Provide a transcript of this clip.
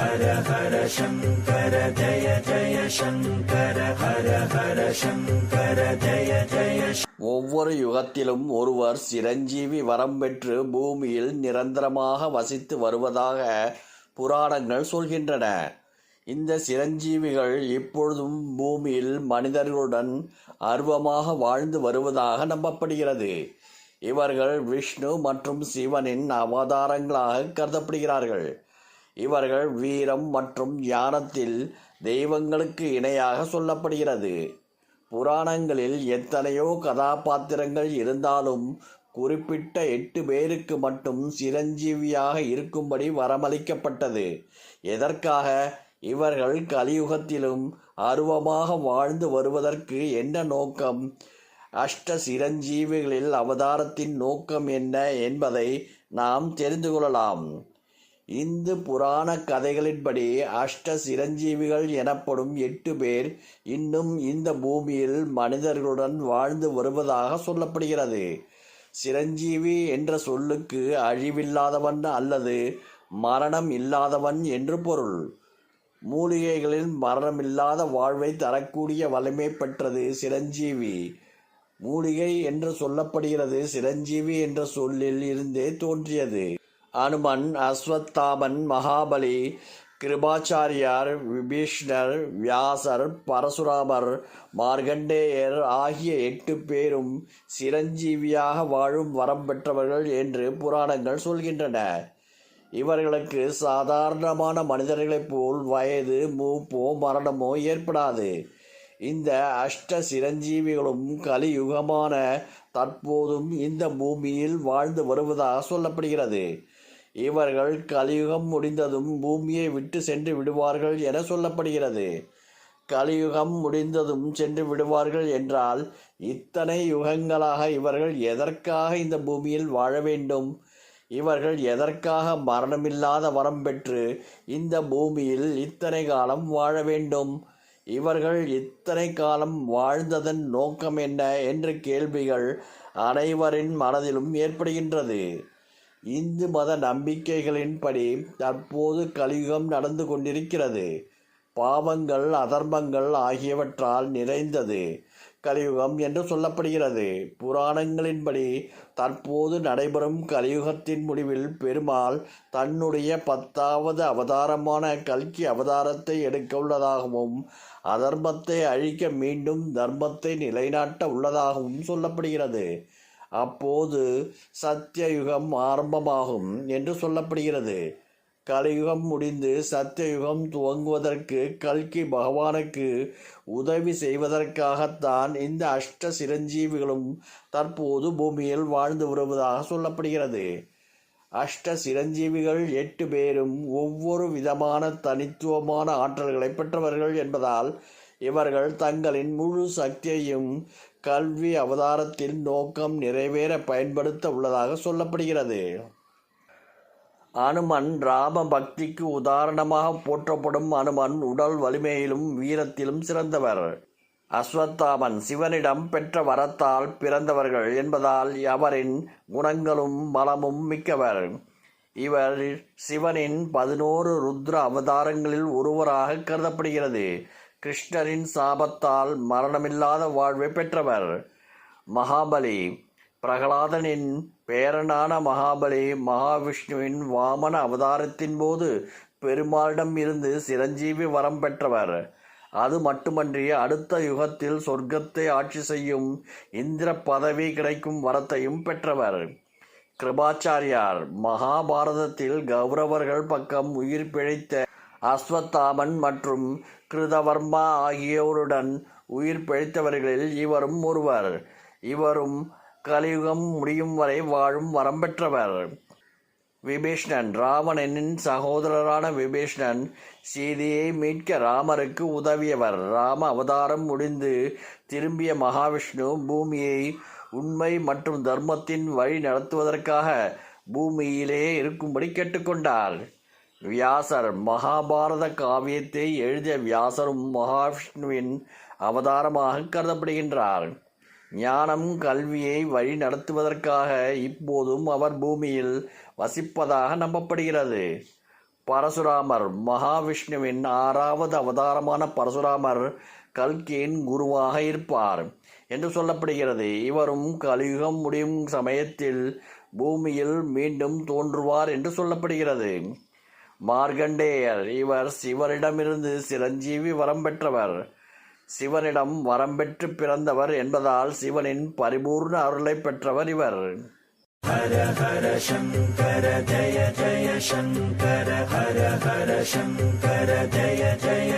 ஹர ஹர சங்கர ஜய ஜய சங்கர ஹர ஹர சங்கர ஜய ஜய ஒவ்வொரு யுகத்திலும் ஒருவர் சிரஞ்சீவி வரம் பெற்று பூமியில் நிரந்தரமாக வசித்து வருவதாக புராணங்கள் சொல்கின்றன. இந்த சிரஞ்சீவிகள் இப்பொழுதும் பூமியில் மனிதர்களுடன் ஆர்வமாக வாழ்ந்து வருவதாக நம்பப்படுகிறது. இவர்கள் விஷ்ணு மற்றும் சிவனின் அவதாரங்களாக கருதப்படுகிறார்கள். இவர்கள் வீரம் மற்றும் ஞானத்தில் தெய்வங்களுக்கு இணையாக சொல்லப்படுகிறது. புராணங்களில் எத்தனையோ கதாபாத்திரங்கள் இருந்தாலும் குறிப்பிட்ட எட்டு பேருக்கு மட்டும் சிரஞ்சீவியாக இருக்கும்படி வரமளிக்கப்பட்டது. எதற்காக? இவர்கள் கலியுகத்திலும் அருவமாக வாழ்ந்து வருவதற்கு என்ன நோக்கம்? அஷ்ட சிரஞ்சீவிகளில் அவதாரத்தின் நோக்கம் என்ன என்பதை நாம் தெரிந்து கொள்ளலாம். இந்து புராண கதைகளின்படி அஷ்ட சிரஞ்சீவிகள் எனப்படும் எட்டு பேர் இன்னும் இந்த பூமியில் மனிதர்களுடன் வாழ்ந்து வருவதாக சொல்லப்படுகிறது. சிரஞ்சீவி என்ற சொல்லுக்கு அழிவில்லாதவன் அல்லது மரணம் இல்லாதவன் என்று பொருள். மூலிகைகளில் மரணமில்லாத வாழ்வை தரக்கூடிய வலிமை பெற்றது சிரஞ்சீவி. மூலிகை என்று சொல்லப்படுகிறது சிரஞ்சீவி என்ற சொல்லில் இருந்தே தோன்றியது. அனுமன் அஸ்வத்தாமன் மகாபலி கிருபாச்சாரியார் விபீஷ்ணர் வியாசர் பரசுராமர் மார்கண்டேயர் ஆகிய எட்டு பேரும் சிரஞ்சீவியாக வாழும் வரம் பெற்றவர்கள் என்று புராணங்கள் சொல்கின்றன. இவர்களுக்கு சாதாரணமான மனிதர்களைப் போல் வயது மூப்போ மரணமோ ஏற்படாது. இந்த அஷ்ட சிரஞ்சீவிகளும் கலியுகமான தற்போதும் இந்த பூமியில் வாழ்ந்து வருவதாக சொல்லப்படுகிறது. இவர்கள் கலியுகம் முடிந்ததும் பூமியை விட்டு சென்று விடுவார்கள் என சொல்லப்படுகிறது. கலியுகம் முடிந்ததும் சென்று விடுவார்கள் என்றால் இத்தனை யுகங்களாக இவர்கள் எதற்காக இந்த பூமியில் வாழ வேண்டும்? இவர்கள் எதற்காக மரணமில்லாத வரம் பெற்று இந்த பூமியில் இத்தனை காலம் வாழ வேண்டும்? இவர்கள் இத்தனை காலம் வாழ்ந்ததன் நோக்கம் என்ன? என்ற கேள்விகள் அனைவரின் மனதிலும் ஏற்படுகின்றது. இந்து மத நம்பிக்கைகளின்படி தற்போது கலியுகம் நடந்து கொண்டிருக்கிறது. பாவங்கள் அதர்மங்கள் ஆகியவற்றால் நிறைந்தது கலியுகம் என்று சொல்லப்படுகிறது. புராணங்களின்படி தற்போது நடைபெறும் கலியுகத்தின் முடிவில் பெருமாள் தன்னுடைய பத்தாவது அவதாரமான கல்கி அவதாரத்தை எடுக்க உள்ளதாகவும் அதர்மத்தை அழிக்க மீண்டும் தர்மத்தை நிலைநாட்ட உள்ளதாகவும் சொல்லப்படுகிறது. அப்போது சத்தியயுகம் ஆரம்பமாகும் என்று சொல்லப்படுகிறது. கலியுகம் முடிந்து சத்தியயுகம் துவங்குவதற்கு கல்கி பகவானுக்கு உதவி செய்வதற்காகத்தான் இந்த அஷ்ட சிரஞ்சீவிகளும் தற்போது பூமியில் வாழ்ந்து வருவதாக சொல்லப்படுகிறது. அஷ்ட சிரஞ்சீவிகள் எட்டு பேரும் ஒவ்வொரு விதமான தனித்துவமான ஆற்றல்களை பெற்றவர்கள் என்பதால் இவர்கள் தங்களின் முழு சக்தியையும் கல்வி அவதாரத்தின் நோக்கம் நிறைவேற பயன்படுத்த உள்ளதாக சொல்லப்படுகிறது. அனுமன் ராம பக்திக்கு உதாரணமாக போற்றப்படும் அனுமன் உடல் வலிமையிலும் வீரத்திலும் சிறந்தவர். அஸ்வத்தாமன் சிவனிடம் பெற்ற வரத்தால் பிறந்தவர்கள் என்பதால் அவரின் குணங்களும் பலமும் மிக்கவர். இவர் சிவனின் பதினோரு ருத்ர அவதாரங்களில் ஒருவராக கருதப்படுகிறது. கிருஷ்ணரின் சாபத்தால் மரணமில்லாத வாழ்வை பெற்றவர். மகாபலி. பிரகலாதனின் பேரனான மகாபலி மகாவிஷ்ணுவின் வாமன அவதாரத்தின் போது பெருமாளிடம் இருந்து சிரஞ்சீவி வரம் பெற்றவர். அது மட்டுமன்றி அடுத்த யுகத்தில் சொர்க்கத்தை ஆட்சி செய்யும் இந்திர பதவி கிடைக்கும் வரத்தையும் பெற்றவர். கிருபாச்சாரியார். மகாபாரதத்தில் கௌரவர்கள் பக்கம் உயிர் பிழைத்த அஸ்வத்தாமன் மற்றும் கிருதவர்மா ஆகியோருடன் உயிர் பிழைத்தவர்களில் இவரும் ஒருவர். இவரும் கலியுகம் முடியும் வரை வாழும் வரம் பெற்றவர். விபீஷ்ணன் ராவணனின் சகோதரரான விபீஷ்ணன் சீதையை மீட்க ராமருக்கு உதவியவர். ராம அவதாரம் முடிந்து திரும்பிய மகாவிஷ்ணு பூமியை உண்மை மற்றும் தர்மத்தின் வழி நடத்துவதற்காக பூமியிலே இருக்கும்படி கேட்டுக்கொண்டார். வியாசர் மகாபாரத காவியத்தை எழுதிய வியாசரும் மகாவிஷ்ணுவின் அவதாரமாக கருதப்படுகின்றார். ஞானம் கல்வியை வழி நடத்துவதற்காக இப்போதும் அவர் பூமியில் வசிப்பதாக நம்பப்படுகிறது. பரசுராமர் மகாவிஷ்ணுவின் ஆறாவது அவதாரமான பரசுராமர் கல்கியின் குருவாக இருப்பார் என்று சொல்லப்படுகிறது. இவரும் கலியுகம் முடியும் சமயத்தில் பூமியில் மீண்டும் தோன்றுவார் என்று சொல்லப்படுகிறது. மார்கண்டேயர் இவர் சிவரிடமிருந்து சிரஞ்சீவி வரம் பெற்றவர். சிவனிடம் வரம் பெற்று பிறந்தவர் என்பதால் சிவனின் பரிபூர்ண அருளை பெற்றவர் இவர். ஹர ஹர சங்கர ஜய ஜய சங்கர ஹர ஹர சங்கர ஜய ஜய